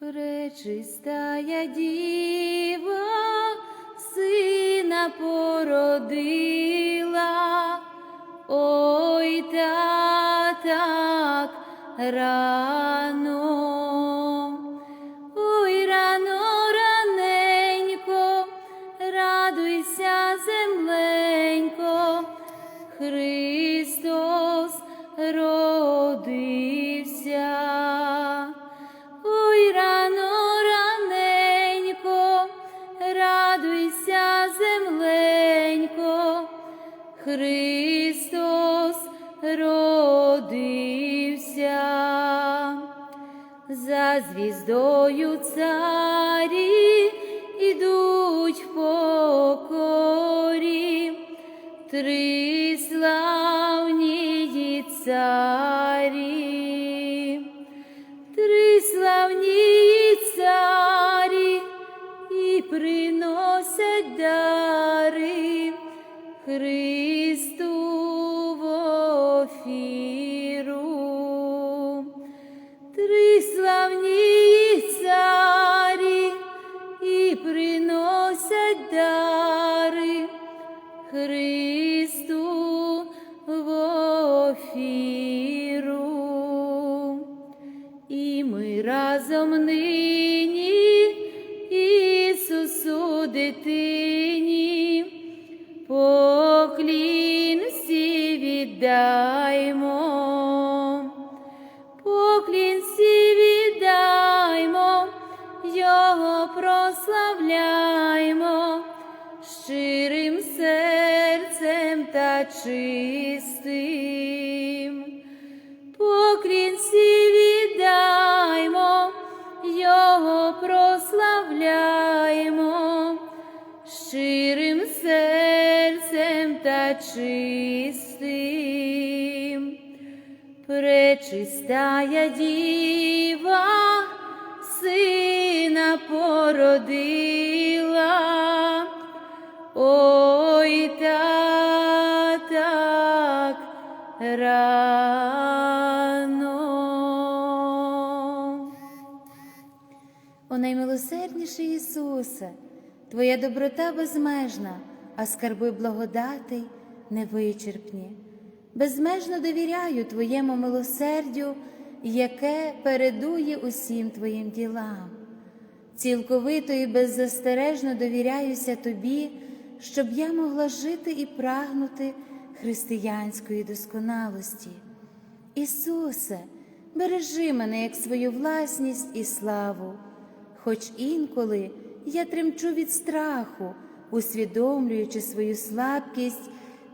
Пречистая діва, сина породила, ой та так рано, Христос родився. За звіздою царі ідуть в покорі, три славні царі. Три славні царі і приносять дари Христу та чистим. Пречистая діва, сина породила, ой та так рано. О наймилосердніший Ісусе, Твоя доброта безмежна, а скарби благодатей невичерпні. Безмежно довіряю Твоєму милосердю, яке передує усім Твоїм ділам. Цілковито і беззастережно довіряюся Тобі, щоб я могла жити і прагнути християнської досконалості. Ісусе, бережи мене як свою власність і славу, хоч інколи я тремчу від страху, усвідомлюючи свою слабкість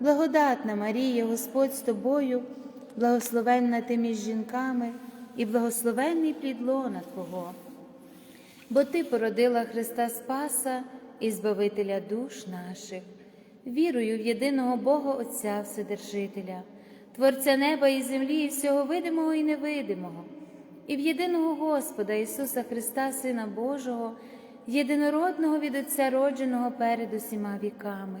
благодатна Марія, Господь з тобою, благословенна ти між жінками і благословенний плід лона Твого. Бо Ти породила Христа Спаса і Збавителя душ наших. Вірую в єдиного Бога Отця Вседержителя, Творця неба і землі, і всього видимого і невидимого, і в єдиного Господа Ісуса Христа, Сина Божого, єдинородного від Отця родженого перед усіма віками,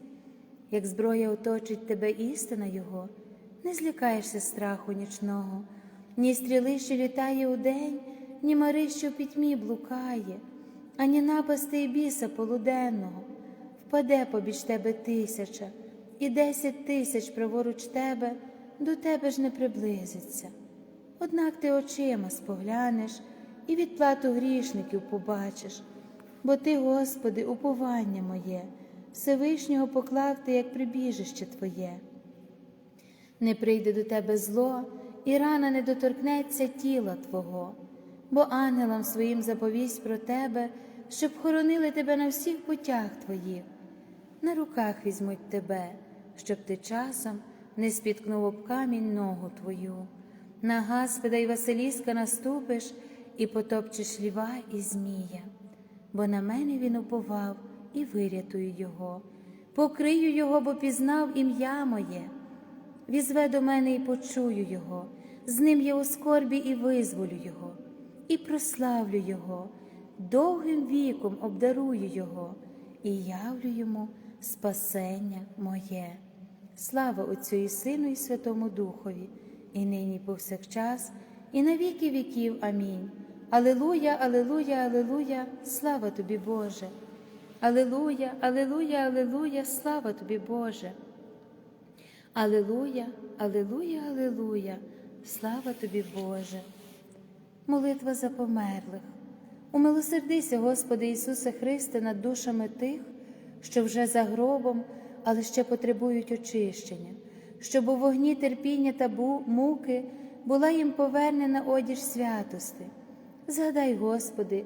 Як зброя оточить тебе істина Його, не злякаєшся страху нічного, ні стріли, що літає удень, ні мари, що в пітьмі блукає, ані напасти і біса полуденного, впаде побіч тебе тисяча, і десять тисяч праворуч тебе, до тебе ж не приблизиться. Однак ти очима споглянеш і відплату грішників побачиш, бо ти, Господи, уповання моє, Всевишнього поклав ти, як прибіжище Твоє. Не прийде до тебе зло, і рана не доторкнеться тіла Твого, бо ангелам своїм заповість про тебе, щоб хоронили тебе на всіх путях Твоїх. На руках візьмуть тебе, щоб ти часом не спіткнув об камінь ногу Твою на Гаспеда й Василіска наступиш і потопчеш ліва і Змія, бо на мене він уповав і вирятую його, покрию його, бо пізнав ім'я моє, візве до мене і почую його, з ним я у скорбі і визволю його, і прославлю Його, довгим віком обдарую Його і явлю йому спасення моє. Слава Отцю і Сину, і Святому Духові і нині, і повсякчас, і на віки віків. Амінь. Алилуя, Алилуя, Алилуя, слава тобі, Боже. Алилуя, Алилуя, Алилуя, слава тобі, Боже. Алилуя, Алилуя, Алилуя, слава тобі, Боже. Молитва за померлих. Умилосердися, Господи Ісусе Христе, над душами тих, що вже за гробом, але ще потребують очищення, щоб у вогні терпіння та муки була їм повернена одіж святости. Згадай, Господи,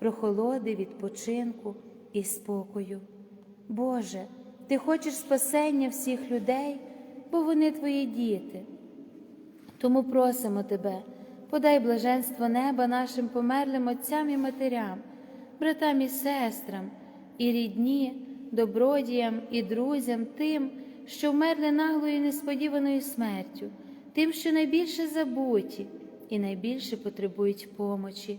прохолоди, відпочинку і спокою. Боже, Ти хочеш спасення всіх людей, бо вони Твої діти. Тому просимо Тебе, подай блаженство неба нашим померлим отцям і матерям, братам і сестрам, і рідні, добродіям і друзям, тим, що вмерли наглою і несподіваною смертю, тим, що найбільше забуті і найбільше потребують помочі,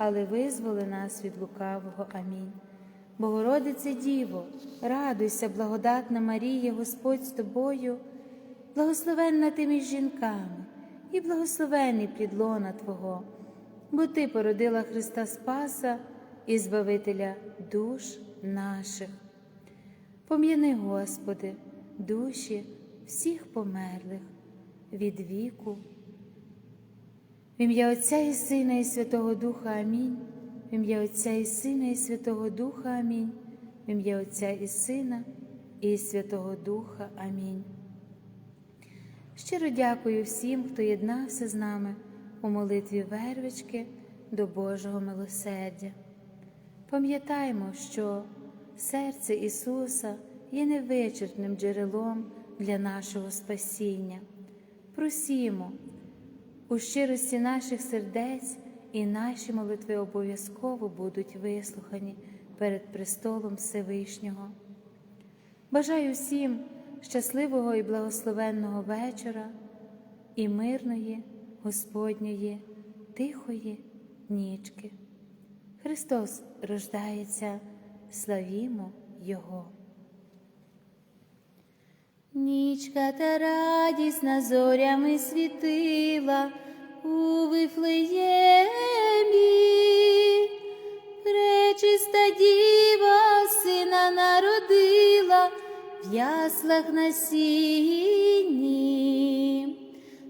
але визволи нас від лукавого. Амінь. Богородице Діво, радуйся, благодатна Марія, Господь з тобою, благословенна ти між жінками, і благословений плід лона Твого, бо Ти породила Христа Спаса і Збавителя душ наших. Пом'яни, Господи, душі всіх померлих від віку. В ім'я Отця і Сина, і Святого Духа Амінь. В ім'я Отця і Сина, і Святого Духа Амінь. В ім'я Отця і Сина, і Святого Духа Амінь. Щиро дякую всім, хто єднався з нами у молитві вервички до Божого милосердя. Пам'ятаймо, що серце Ісуса є невичерпним джерелом для нашого спасіння. Просімо у щирості наших сердець і наші молитви обов'язково будуть вислухані перед престолом Всевишнього. Бажаю всім щасливого і благословенного вечора і мирної Господньої тихої нічки. Христос рождається, славімо Його. Нічка та радісна зорями світила у Вифлеємі, пречиста діва сина народила в яслах на сіні.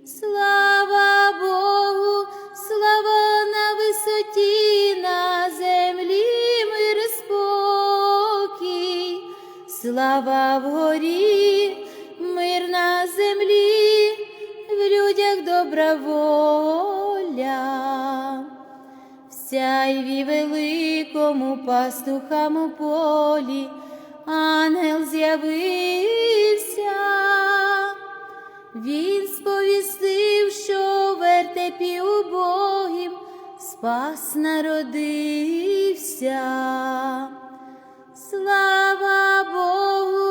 Слава Богу, слава на висоті, на землі мир спокій, слава вгорі, мир на землі, в людях добра воля. В сяйві великому пастухам у полі ангел з'явився. Він сповістив, що вертепі убогім спас народився. Слава Богу,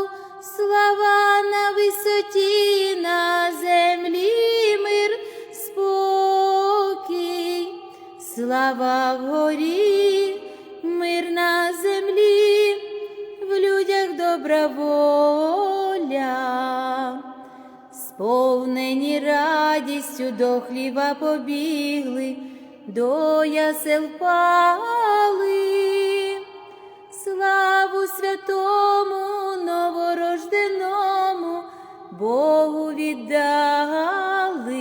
слава на висоті, на землі мир спокій, слава вгорі, мир на землі, в людях добра воля. Сповнені радістю до хліба побігли, до ясел пали. Славу святому новорожденому Богу віддали.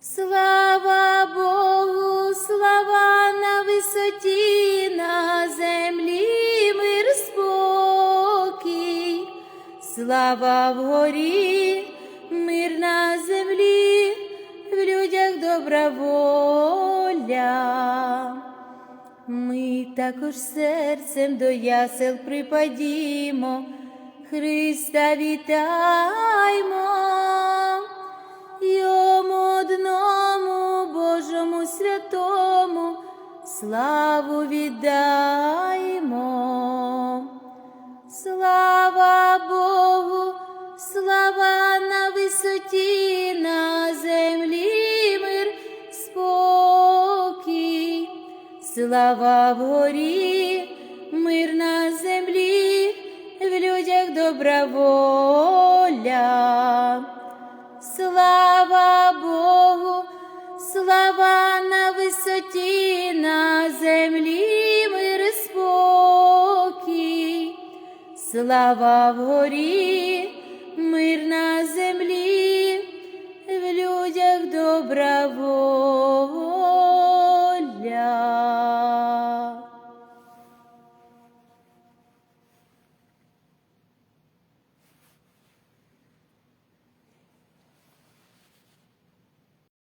Слава Богу, слава на висоті, на землі мир спокій, слава вгорі, мир на землі, в людях добра воля. Ми також серцем до ясел припадімо, Христа вітаймо, йому одному Божому святому славу віддаймо. Слава Богу, слава на висоті, на землі слава вгорі, мир на землі, в людях добра воля. Слава Богу, слава на висоті, на землі мир спокій. Слава вгорі, мир на землі, в людях добра воля.